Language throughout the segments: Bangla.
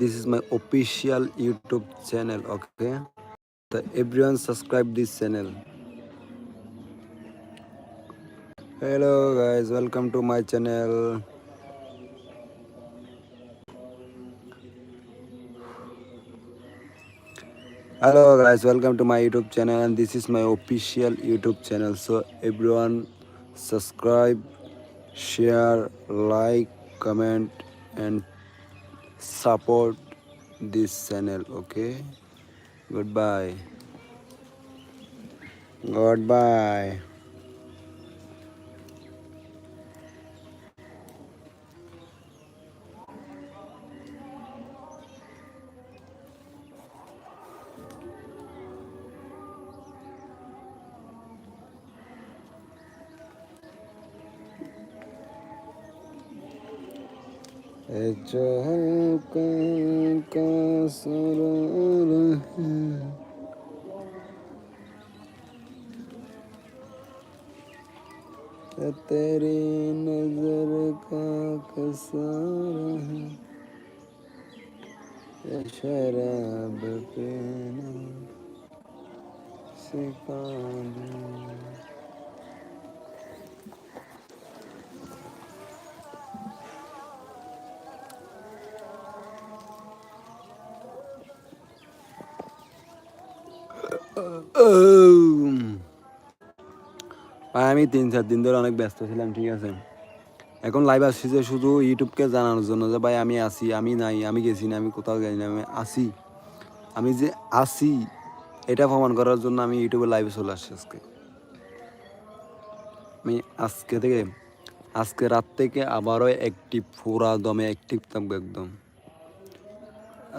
this is my official youtube channel okay? The everyone subscribe this channel. Hello guys. Welcome to my channel. Hello guys. Welcome to my youtube channel. And this is my official youtube channel. So everyone subscribe share like comment and support this channel okay? Goodbye. Goodbye जो का सरार तेरी नज़र का कसारा है। शराब पीना सिखा दे ভাই, আমি তিন, চার দিন ধরে অনেক ব্যস্ত ছিলাম, ঠিক আছে? এখন লাইভ আসছি যে শুধু ইউটিউবকে জানানোর জন্য যে, ভাই, আমি আসি আমি নাই, আমি গেছি না, আমি কোথাও গেছি না, আমি আসি আমি যে আসি এটা প্রমাণ করার জন্য আমি ইউটিউবে লাইভে চলে আসছি আজকে। আমি আজকে থেকে, আজকে রাত থেকে আবারও অ্যাক্টিভ ফোরা দমে অ্যাক্টিভ থাকব একদম।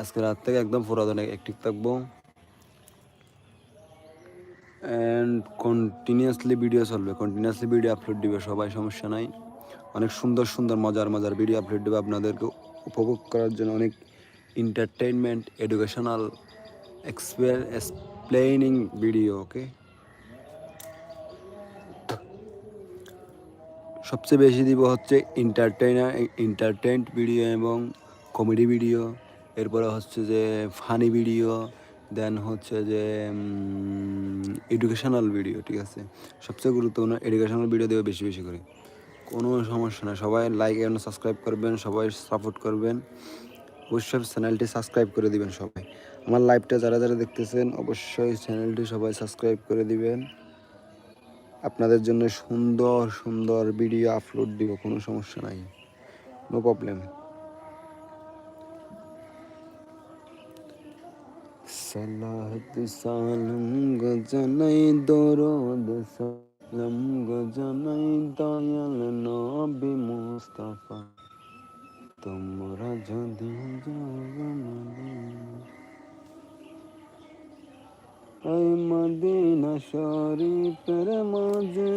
আজকে রাত থেকে একদম ফোরা দমে অ্যাক্টিভ থাকব। অ্যান্ড কন্টিনিউয়াসলি ভিডিও চলবে কন্টিনিউয়াসলি ভিডিও আপলোড দিবে, সবাই সমস্যা নাই। অনেক সুন্দর সুন্দর, মজার মজার ভিডিও আপলোড দেবে আপনাদেরকে। উপভোগ করার জন্য অনেক entertainment educational explaining video okay সবচেয়ে বেশি দিব হচ্ছে এন্টারটেইনার এন্টারটেইনড ভিডিও এবং কমেডি ভিডিও এরপরে হচ্ছে যে ফানি ভিডিও দেন হচ্ছে যে এডুকেশনাল ভিডিও ঠিক আছে? সবচেয়ে গুরুত্বপূর্ণ এডুকেশনাল ভিডিও দেবে বেশি বেশি করে। কোনো সমস্যা না সবাই লাইক এবং সাবস্ক্রাইব করবেন, সবাই সাপোর্ট করবেন। অবশ্যই চ্যানেলটি সাবস্ক্রাইব করে দিবেন সবাই। আমার লাইভটা যারা যারা দেখতেছেন, অবশ্যই চ্যানেলটি সবাই সাবস্ক্রাইব করে দিবেন। আপনাদের জন্য সুন্দর সুন্দর ভিডিও আপলোড দিব, কোনো সমস্যা নাই। নো প্রবলেম সালাহত সালাম গজনাই দরদ সালাম গজনাই দয়াল নবী মুস্তাফা তোমরা যদি এই মদিনা শরীফের মাঝে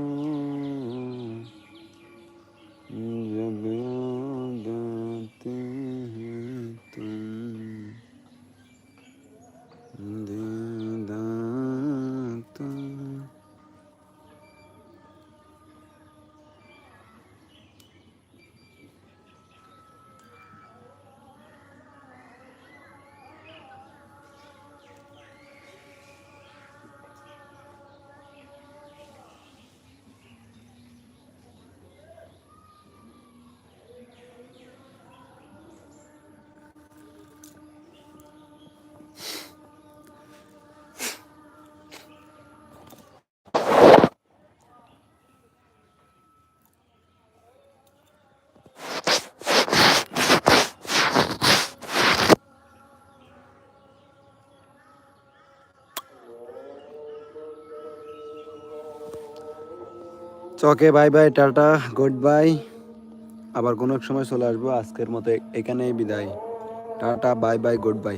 চকে bye bye tata good bye আবার কোনো এক সময় চলে আসব। আজকের মতো এখানেই বিদায়। Tata bye bye goodbye